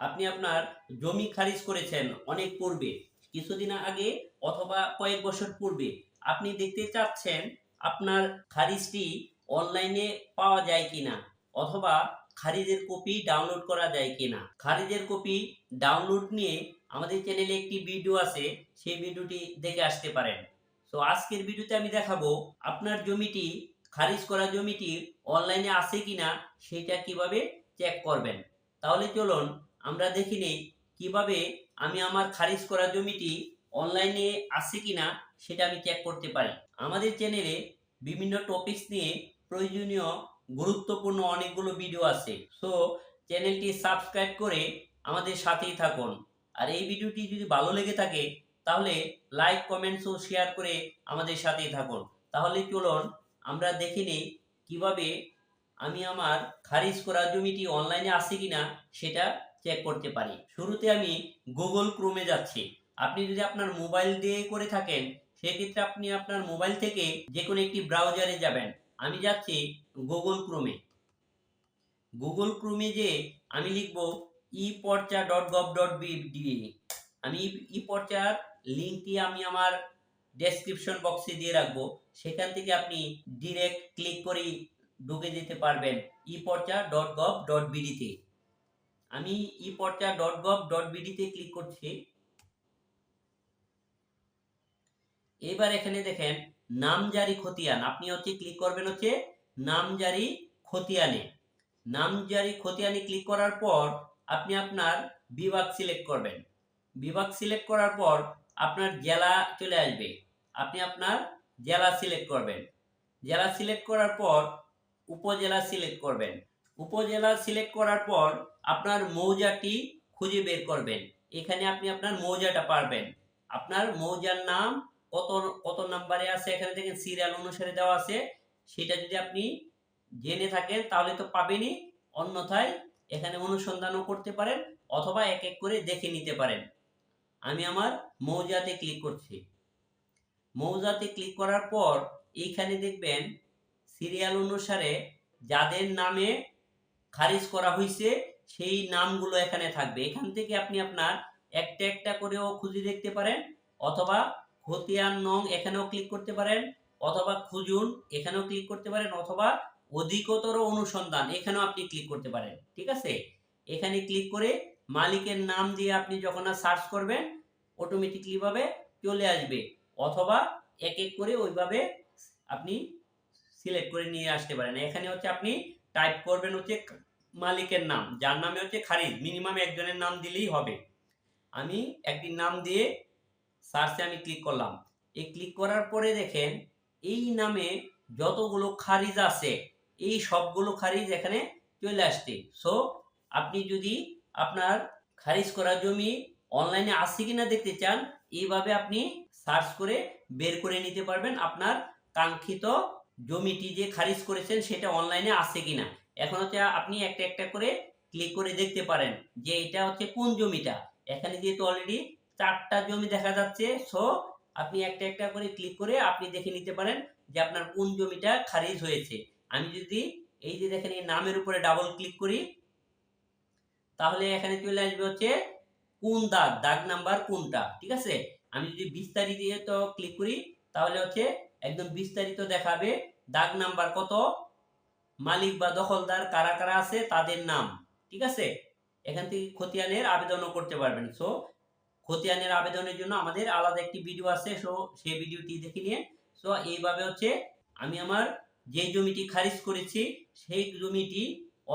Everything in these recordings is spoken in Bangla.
আপনি আপনার জমি খারিজ করেছেন অনেক পূর্বে, কিছুদিন আগে অথবা কয়েক বছর পূর্বে। আপনি দেখতে চাচ্ছেন আপনার খারিজটি অনলাইনে পাওয়া যায় কিনা অথবা খারিজের কপি ডাউনলোড করা যায় কিনা। খারিজের কপি ডাউনলোড নিয়ে আমাদের চ্যানেলে একটি ভিডিও আছে, সেই ভিডিওটি দেখে আসতে পারেন। তো আজকের ভিডিওতে আমি দেখাবো আপনার জমিটি, খারিজ করা জমিটি অনলাইনে আছে কিনা, সেটা কীভাবে চেক করবেন। তাহলে চলুন আমরা দেখি নেই কীভাবে আমি আমার খারিজ করা জমিটি অনলাইনে আছে কিনা সেটা আমি চেক করতে পারি। আমাদের চ্যানেলে বিভিন্ন টপিকস নিয়ে প্রয়োজনীয় গুরুত্বপূর্ণ অনেকগুলো ভিডিও আছে। সো চ্যানেলটি সাবস্ক্রাইব করে আমাদের সাথেই থাকুন। আর এই ভিডিওটি যদি ভালো লেগে থাকে, তাহলে লাইক কমেন্টস ও শেয়ার করে আমাদের সাথেই থাকুন। তাহলে চলুন, আমরা দেখে নিই কীভাবে আমি আমার খারিজ করা জমিটি অনলাইনে আছে কিনা সেটা চেক করতে পারি। শুরুতে আমি গুগল ক্রোমে যাচ্ছি। আপনি যদি আপনার মোবাইল দিয়ে করে থাকেন, সেক্ষেত্রে আপনি আপনার মোবাইল থেকে যে কোনো একটি ব্রাউজারে যাবেন। আমি যাচ্ছি গুগল ক্রোমে গুগল ক্রোমে যে আমি লিখব e পর্চা dot gov dot BD আমি ই পর্চার লিঙ্কটি আমি আমার ডেসক্রিপশন বক্সে দিয়ে রাখব। সেখান থেকে আপনি ডিরেক্ট ক্লিক করেই ঢুকে যেতে পারবেন ই পর্চা ডট গভ ডট বিডিতে আমি e porcha dot gov dot বিডিতে click করছি। এবার এখানে দেখেন, নামজারি খতিয়ান। আপনি হচ্ছে ক্লিক করবেন হচ্ছে নামজারি খতিয়ানে। নামজারি খতিয়ানে ক্লিক করার পর আপনি আপনার বিভাগ সিলেক্ট করবেন। বিভাগ সিলেক্ট করার পর আপনার জেলা চলে আসবে। আপনি আপনার জেলা সিলেক্ট করবেন। জেলা সিলেক্ট করার পর উপজেলা সিলেক্ট করবেন। উপজেলা সিলেক্ট করার পর আপনার মৌজাটি খুঁজে বের করবেন। এখানে আপনি আপনার মৌজাটা পারবেন। আপনার মৌজার নাম কত কত নাম্বারে আছে? এখানে দেখেন সিরিয়াল অনুসারে দেওয়া আছে। সেটা যদি আপনি জেনে থাকেন, তাহলে তো পাবেনই। অন্যথায় এখানে অনুসন্ধানও করতে পারেন অথবা এক এক করে দেখে নিতে পারেন। আমি আমার মৌজাতে ক্লিক করছি। মৌজাতে ক্লিক করার পর এইখানে দেখবেন সিরিয়াল অনুসারে যাদের নামে খারিজ করা হয়েছে সেই নামগুলো এখানে থাকবে। এখান থেকে আপনি আপনার একটা একটা করেও খুঁজে দেখতে পারেন, অথবা খতিয়ান নং এখানেও ক্লিক করতে পারেন, অথবা খুঁজুন এখানেও ক্লিক করতে পারেন, অথবা অধিকতর অনুসন্ধান এখানেও আপনি ক্লিক করতে পারেন। ঠিক আছে? এখানে ক্লিক করে মালিকের নাম দিয়ে আপনি যখন সার্চ করবেন অটোমেটিকলিভাবে চলে আসবে, অথবা এক এক করে ওইভাবে আপনি সিলেক্ট করে নিয়ে আসতে পারেন। এখানে হচ্ছে আপনি টাইপ করবেন হচ্ছে মালিকের নাম, যার নামে হচ্ছে খারিজ। মিনিমাম একজনের নাম দিলেই হবে। আমি একটি নাম দিয়ে সার্চে আমি ক্লিক করলাম। এই ক্লিক করার পরে দেখেন, এই নামে যতগুলো খারিজ আছে, এই সবগুলো খারিজ এখানে চলে আসছে। সো আপনি যদি আপনার খারিজ করা জমি অনলাইনে আছে কিনা দেখতে চান, এইভাবে আপনি সার্চ করে বের করে নিতে পারবেন আপনার কাঙ্ক্ষিত জমিটি যে খারিজ করেছেন সেটা অনলাইনে আছে কিনা? এখন হচ্ছে আপনি একটা একটা করে ক্লিক করে দেখতে পারেন যে এটা হচ্ছে কোন জমিটা? এখানে যেহেতু অলরেডি চারটা জমি দেখা যাচ্ছে সো আপনি একটা একটা করে ক্লিক করে আপনি দেখে নিতে পারেন যে আপনার কোন জমিটা খারিজ হয়েছে। আমি যদি এই যে দেখেন এই নামের উপরে ডাবল ক্লিক করি, তাহলে এখানে চলে আসবে হচ্ছে কোন দাগ দাগ নাম্বার কোনটা? ঠিক আছে? আমি যদি বিস্তারিত ক্লিক করি, তাহলে হচ্ছে একদম বিস্তারিত দেখাবে। দাগ নাম্বার কত? মালিক বা দখলদার কারা কারা আছে তাদের নাম, ঠিক আছে? এখান থেকে খতিয়ানের আবেদনও করতে পারবেন। সো খতিয়ানের আবেদনের জন্য আমাদের আলাদা একটি ভিডিও আছে সো সেই ভিডিওটি দেখে নিয়ে সো এইভাবে হচ্ছে আমি আমার যে জমিটি খারিজ করেছি, সেই জমিটি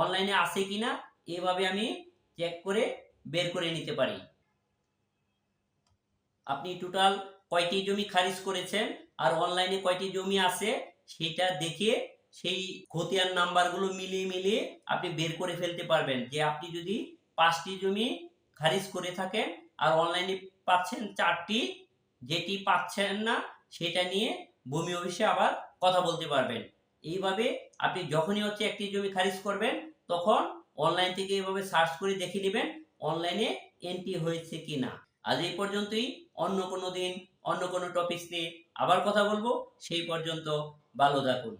অনলাইনে আছে কিনা, এভাবে আমি চেক করে বের করে নিতে পারি। আপনি টোটাল কয়টি জমি খারিজ করেছেন? আর অনলাইনে কয়টি জমি আছে সেটা দেখে সেই খতিয়ান নাম্বারগুলো মিলিয়ে মিলিয়ে আপনি বের করে ফেলতে পারবেন যে আপনি যদি পাঁচটি জমি খারিজ করে থাকেন আর অনলাইনে পাচ্ছেন চারটি, যেটি পাচ্ছেন না সেটা নিয়ে ভূমি অফিসে আবার কথা বলতে পারবেন। এইভাবে আপনি যখনই হচ্ছে একটি জমি খারিজ করবেন, তখন অনলাইন থেকে এইভাবে সার্চ করে দেখে নেবেন অনলাইনে এন্ট্রি হয়েছে কি না আজ এই পর্যন্তই। অন্য কোনো দিন, অন্য কোনো টপিকস নিয়ে আবার কথা বলব সেই পর্যন্ত ভালো থাকুন।